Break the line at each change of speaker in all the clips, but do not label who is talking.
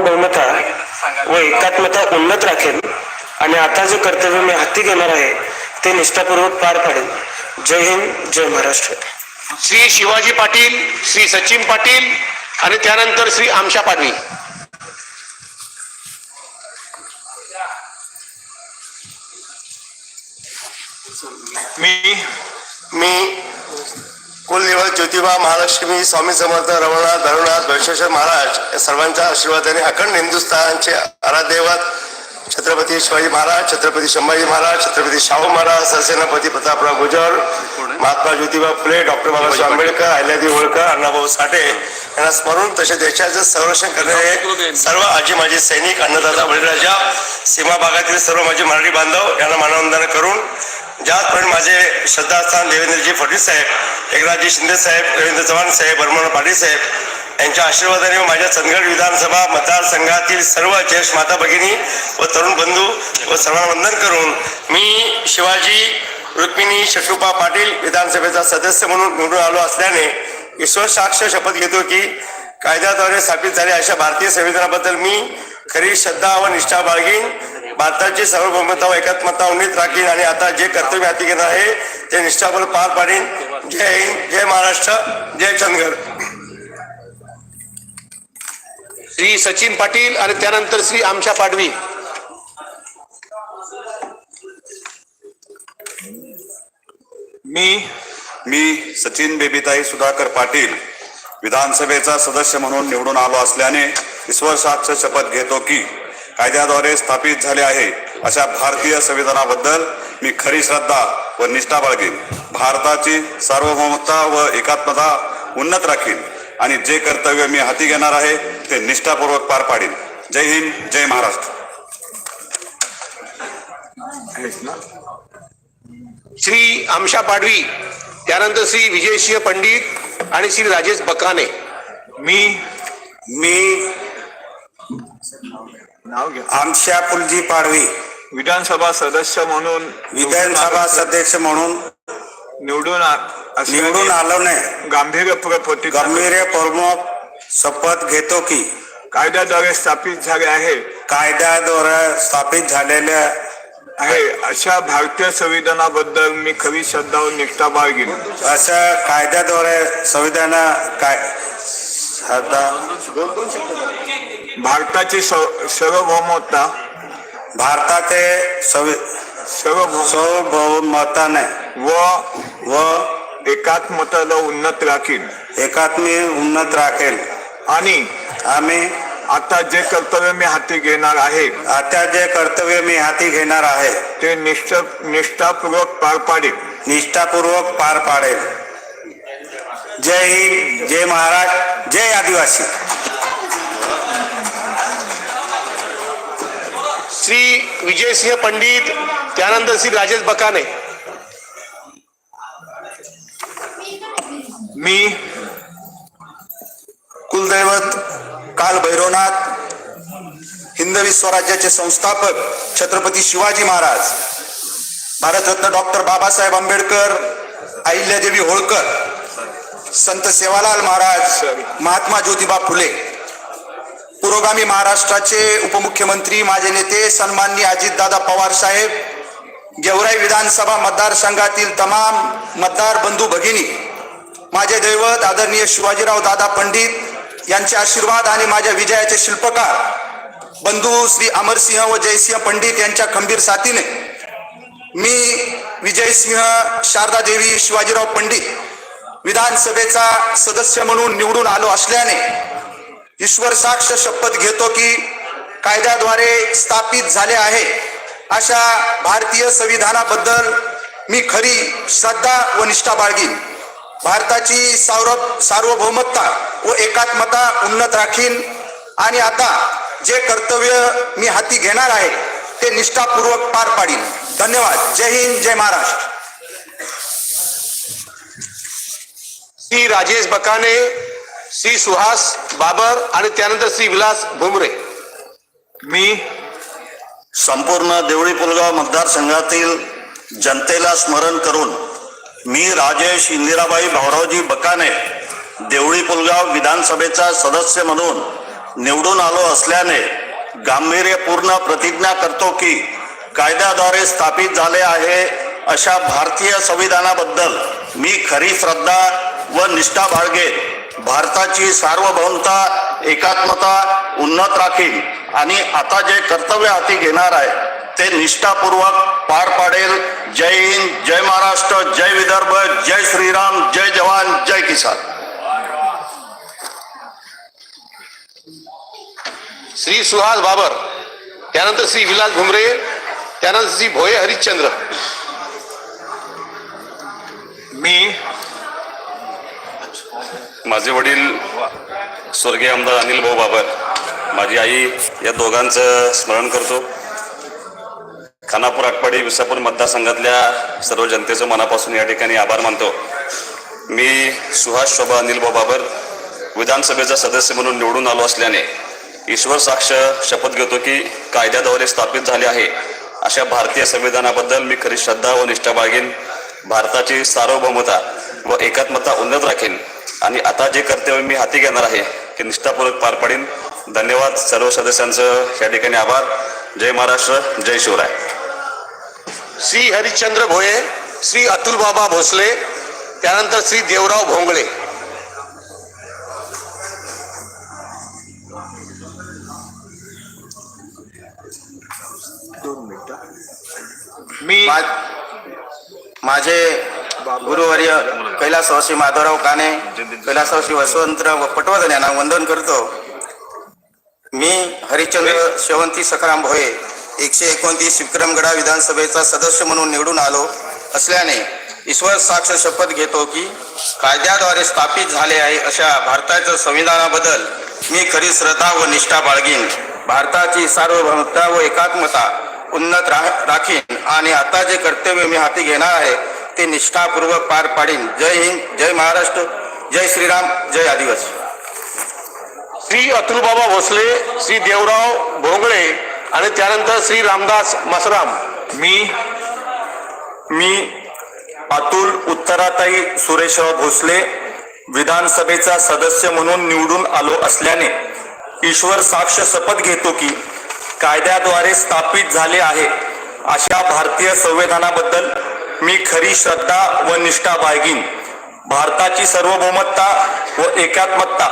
सार्वभौमता व एकात्मता उन्नत राखेल. आणि आता जे कर्तव्य मी हाती घेणार आहे ते निष्ठापूर्वक पार पाडेल. जय हिंद जय महाराष्ट्र.
श्री शिवाजी पाटील श्री सचिन पाटील आणि त्यानंतर श्री आमशा पाडवी
मी
मी कुलदेवत ज्योतिबा महालक्ष्मी स्वामी समर्थ रमणाथ धरुनाथ वैश्वेश्वर महाराज या सर्वांच्या आशीर्वादाने अखंड हिंदुस्थानचे आराध्यवत छत्रपती शिवाजी महाराज छत्रपती संभाजी महाराज छत्रपती शाहू महाराज सरसेनापती प्रतापराव गुजर महात्मा ज्योतिबा फुले डॉक्टर बाबासाहेब आंबेडकर अहिल्यादेवी होळकर अण्णाभाऊ साठे यांना स्मरून तसे देशाचे संरक्षण करणारे सर्व आजी माजी सैनिक अन्नदाता बळीराजा सीमा भागातील सर्व माझे मराठी बांधव यांना मानवंदना करून ज्याचप्रमाणे माझे श्रद्धास्थान देवेंद्रजी फडणवीस साहेब एकनाथजी शिंदे साहेब रवींद्र चव्हाण साहेब बर्मन पाटील साहेब यांच्या आशीर्वादाने माझ्या चंदगड विधानसभा मतदारसंघातील सर्व ज्येष्ठ माता भगिनी व तरुण बंधू व सर्वांना वंदन करून मी शिवाजी रुक्मिणी शत्रुपा पाटील विधानसभेचा सदस्य म्हणून निवडून आलो असल्याने ईश्वर साक्ष शपथ घेतो की कायद्याद्वारे स्थापित झाले अशा भारतीय संविधानाबद्दल मी खरी श्रद्धा व निष्ठा बाळगीन. भारताची सार्वभौमता व एकात्मता उन्नीत राखीन आणि आता जे कर्तव्य हाती घेणार आहे ते निष्ठापूर्वक पार पाडीन. जय हिंद जय महाराष्ट्र जय चंदगड.
श्री सचिन पाटील आणि त्यानंतर श्री आमशा पाडवी.
मी
मी सचिन बेबीताई सुधाकर पाटील विधानसभेचा सदस्य म्हणून निवडून आलो असल्याने ईश्वर साक्ष शपथ घेतो की कायद्याद्वारे स्थापित झाले आहे अशा भारतीय संविधानाबद्दल मी खरी श्रद्धा व निष्ठा बाळगीन. भारताची सार्वभौमता व एकात्मता उन्नत राखीन आणि जे कर्तव्य मी हाती घेणार आहे ते निष्ठापूर्वक पार पाडीन. जय हिंद जय महाराष्ट्र.
श्री आमशा पाडवी त्यानंतर श्री विजयसिंह पंडित आणि श्री राजेश बकाने.
मी
मी
नाव घ्या
आमशा पुलजी पाडवी
विधानसभा सदस्य म्हणून
विधानसभा सदस्य म्हणून
निवडून आ- असल्याने
निवडून आलो नाही.
गांभीर्यपूर्वक प्रतिज्ञा
गंभीर प्रमुख शपथ घेतो की.
कायद्याद्वारे स्थापित झाले आहे.
कायद्याद्वारे स्थापित झालेल्या
आहे. अशा भारतीय संविधानाबद्दल मी खरी श्रद्धा व निष्ठा बाळगीन
अशा कायद्याद्वारे संविधान काय आता
भारताची सर्व- सार्वभौमता
भारताचे सार्वभौमताने
व
व
एकात्मताला उन्नत राखीन.
एकात्मी उन्नत राखेल.
आणि
आम्ही
आता जे कर्तव्य मी हाती घेणार आहे
आता जे कर्तव्य मी हाती घेणार आहे
ते निष्ठ निष्ठापूर्वक पार पाडेल
निष्ठापूर्वक पार पाडेल. जय हिंद जय महाराज जय आदिवासी.
श्री विजयसिंह पंडित त्यानंतर श्री राजेश बकाने.
मी
कुलदैवत काल भैरवनाथ हिंदवी स्वराज्याचे संस्थापक छत्रपती शिवाजी महाराज भारतरत्न डॉक्टर बाबासाहेब आंबेडकर अहिल्यादेवी होळकर संत सेवालाल महाराज महात्मा ज्योतिबा फुले. पुरोगामी महाराष्ट्राचे उपमुख्यमंत्री माझे नेते सन्माननीय अजितदादा पवार साहेब गेवराई विधानसभा मतदारसंघातील तमाम मतदार बंधू भगिनी माझे दैवत आदरणीय शिवाजीराव दादा पंडित यांचे आशीर्वाद आणि माझ्या विजयाचे शिल्पकार बंधू श्री अमरसिंह व जयसिंह पंडित यांच्या खंबीर साथीने मी विजयसिंह शारदा देवी शिवाजीराव पंडित विधानसभेचा सदस्य म्हणून निवडून आलो असल्याने ईश्वर साक्ष शपथ घेतो की कायद्याद्वारे स्थापित झाले आहे. अशा भारतीय संविधानाबद्दल मी खरी श्रद्धा व निष्ठा बाळगीन. भारताची सार्व सार्वभौमता व एकात्मता उन्नत राखीन. आणि आता जे कर्तव्य मी हाती घेणार आहे ते निष्ठापूर्वक पार पाडीन. धन्यवाद. जय हिंद जय महाराष्ट्र.
श्री राजेश बकाने श्री सुहास बाबर आणि त्यानंतर श्री विलास भुमरे.
मी
संपूर्ण देवळी पुलगाव मतदारसंघातील जनतेला स्मरण करून मी राजेश इंदिराबाई भाऊरावजी बकाने देवळी पुलगाव विधानसभेचा सदस्य म्हणून
निवडून आलो असल्याने गांभीर्यपूर्ण प्रतिज्ञा करतो की कायद्याद्वारे स्थापित झाले आहे अशा भारतीय संविधानाबद्दल मी खरी श्रद्धा व निष्ठा बाळगेन. भारताची सार्वभौमता एकात्मता उन्नत राखीन. आणि आता जे कर्तव्य हाती घेणार आहे ते निष्ठापूर्वक पार पाडेल. जय हिंद जय महाराष्ट्र जय विदर्भ जय श्रीराम जय जवान जय किसान.
श्री सुहास बाबर त्यानंतर श्री विलास भुमरे त्यानंतर श्री भोये हरिश्चंद्र.
मी
माझे वडील स्वर्गीय आमदार अनिल भाऊ बाबर माझी आई या दोघांचं स्मरण करतो. खानापूर आटपाडी विसापूर मतदारसंघातल्या सर्व जनतेचं मनापासून या ठिकाणी आभार मानतो. मी सुहास शोभा अनिल भाऊ बाबर विधानसभेचा सदस्य म्हणून निवडून आलो असल्याने ईश्वर साक्ष शपथ घेतो की कायद्याद्वारे स्थापित झाले आहे. अशा भारतीय संविधानाबद्दल मी खरी श्रद्धा व निष्ठा बाळगेन. भारताची सार्वभौमता व एकात्मता उन्नत राखेन. आणि आता जे कर्तव्य मी हाती घेणार आहे ते निष्ठापूर्वक पार पाडीन. धन्यवाद सर्व सदस्यांचं. या ठिकाणी आभार. जय महाराष्ट्र जय शिवराय.
श्री हरिश्चंद्र भोये श्री अतुल बाबा भोसले त्यानंतर श्री देवराव भोंगळे.
मी
माझे गुरुवर्य कैलासवासी माधवराव काने कैलासवासी वसवंतराव पटवर्धन यांना वंदन करतो. मी हरिश्चंद्र शेवंती सखाराम भोये एकशे एकोणतीस विक्रमगडा विधानसभेचा सदस्य म्हणून निवडून आलो असल्याने ईश्वर साक्ष शपथ घेतो की कायद्याद्वारे स्थापित झाले आहे अशा भारताच्या संविधानाबद्दल मी खरी श्रद्धा व निष्ठा बाळगीन. भारताची सार्वभौमता व एकात्मता उन्नत रा- राखीन आणि आता जे कर्तव्य मी हाती घेणार आहे ते निष्ठापूर्वक पार पाडीन. जय हिंद जय महाराष्ट्र जय श्रीराम जय आदिवासी.
श्री अतुल बाबा भोसले श्री देवराव भोंगळे आणि त्यानंतर श्री रामदास मसराम.
मी मी अतुल उत्तराताई सुरेशराव भोसले विधानसभेचा सदस्य म्हणून निवडून आलो असल्याने ईश्वर साक्ष शपथ घेतो की कायद्याद्वारे स्थापित झाले आहे अशा भारतीय संविधानाबद्दल मी खरी श्रद्धा व निष्ठा बाळगीन. भारताची सार्वभौमता व एकात्मता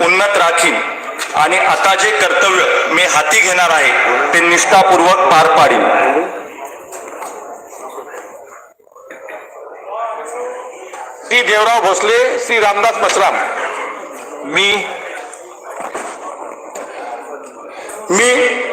उन्नत राखीन. आणि आता जे कर्तव्य मी हाती घेणार आहे ते निष्ठापूर्वक पार पाडीन.
श्री देवराव भोसले श्री रामदास मसराम
मी
मी